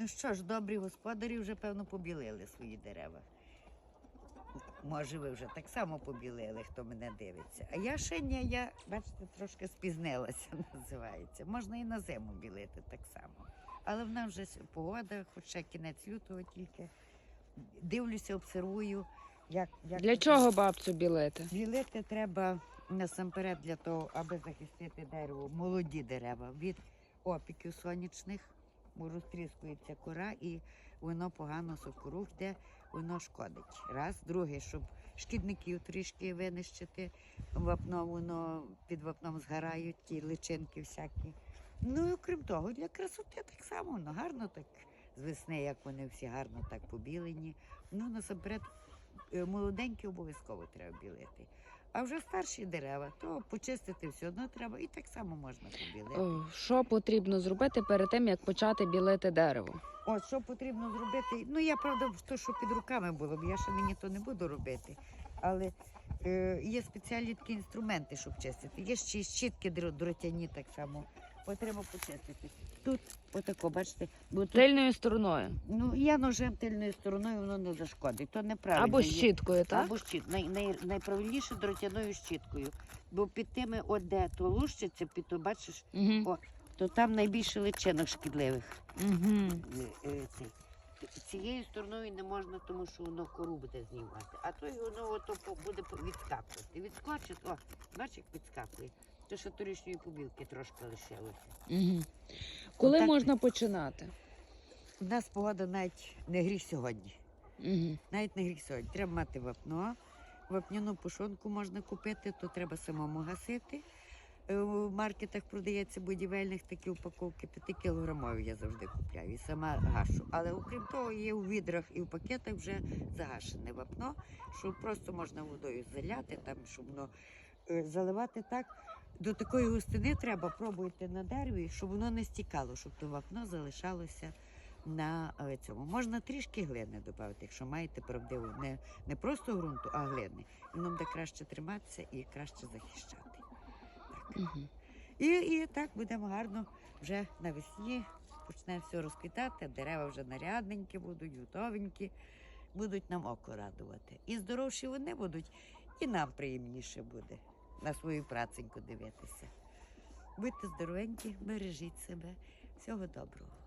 Ну що ж, добрі господарі вже, певно, побілили свої дерева. Може, ви вже так само побілили, хто мене дивиться. А я ще ні, я, бачите, трошки спізнилася, називається. Можна і на зиму білити так само. Але в нас вже погода, хоча кінець лютого тільки. Дивлюся, обсервую, як, як Для чого бабцю білити? Білити треба насамперед для того, аби захистити дерево, молоді дерева від опіків сонячних, розтріскується кора і воно погано сокору йде, воно шкодить. Раз, друге, щоб шкідників трішки винищити, вапно воно під вапном згорають, ті личинки всякі. Ну і окрім того, для красоти так само, воно гарно так з весни, як вони всі гарно так побілені. Ну, насамперед, е, молоденькі обов'язково треба білити. А вже старші дерева, то почистити все одно треба і так само можна побілити. О, Що потрібно зробити перед тим, як почати білити дерево? От що потрібно зробити? Ну я правда то, що під руками було бо я ще мені то не буду робити. Але е, є спеціальні такі інструменти, щоб чистити. Є ще щітки дро- дротяні так само. Треба почистити. Тут отако, бачите, бо тут, Тильною стороною. ну я ножем тильною стороною воно не зашкодить. То неправильно. Або Є- щіткою, так? Або щит, най, най, найправильніше дротяною щіткою. Бо під тими, от де то лущиться, під то бачиш, Угу. О. то там найбільше личинок шкідливих. Угу. Е, е, цей. Цією стороною не можна, тому що воно кору буде знімати. А то й воно ото по- буде по- відскакувати. Відскочить, о, бачиш, як відскакує. То що торішньої побілки трошки лишилося. Угу. Коли Отак. можна починати? У нас погода навіть не гріх сьогодні. Угу. Навіть не гріх сьогодні. Треба мати вапно. Вапняну пушонку можна купити, то треба самому гасити. Е, В маркетах продається будівельних такі упаковки 5 кілограмові я завжди купляю і сама гашу. Але окрім того, є у відрах і в пакетах вже загашене вапно, що просто можна водою заляти, там, щоб воно е, заливати так. До такої густини треба пробуйте на дереві, щоб воно не стікало, щоб то вапно залишалося на е, цьому. Можна трішки глини додати, якщо маєте правдиву, не, не просто ґрунту, а глини. Воно буде краще триматися і краще захищати. Так. Угу. І, і так будемо гарно вже навесні. Почне все розквітати, дерева вже нарядненькі будуть, готовенькі, будуть нам око радувати. І здоровші вони будуть, і нам приємніше буде на свою праценьку дивитися. Будьте здоровенькі, бережіть себе. Всього доброго.